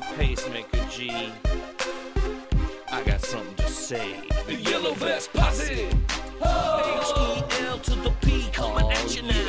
that pacemaker, G. I got something to say. The yellow vest posse. H-E-L to the P coming at you now.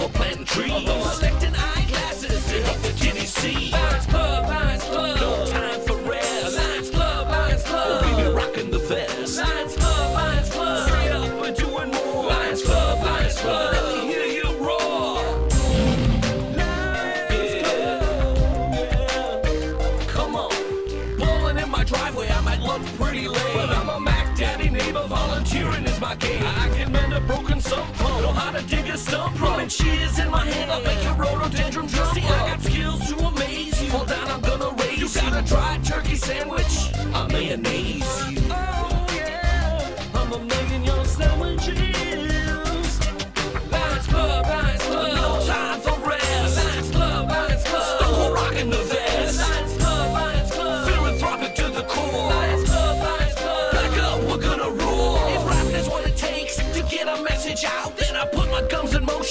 And over planting trees. Collecting eyeglasses to help the kiddies see. Lions Club, Lions Club. No time for rest. Lions Club, Lions Club. Oh, baby, rocking the vest. Lions Club, Lions Club. Straight up, we're doing more. Lions Club, Lions Club. Let me hear you roar. Lions Club, Come on. Bowling in my driveway, I might look pretty lame. But I'm a Mac Daddy neighbor, volunteering is my game. I to dig a stump. Rubbing shears in my hand. I'll make your rhododendron jump. See, I got skills to amaze you. Fall down, I'm gonna raise you. Got a dry turkey sandwich? I mayonnaise you. Oh yeah, I'm a million young sandwiches. Lions Club, Lions Club. No time for rest. Lions Club, Lions Club. Stone Cold rocking the vest. Lions Club, Lions Club. Philanthropic to the core. Lions Club, Lions Club. Back up, we're gonna roar. If rap is what it takes to get a message out,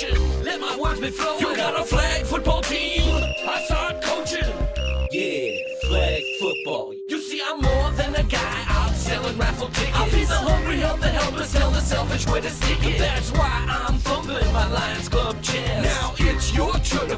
motion. Let my words be flowing. You got a flag football team. I start coaching. Yeah, flag football. You see, I'm more than a guy out selling raffle tickets. I'll feed the hungry, help the helpless, tell the selfish where to stick it. That's why I'm thumping my Lions Club chest. Now it's your turn to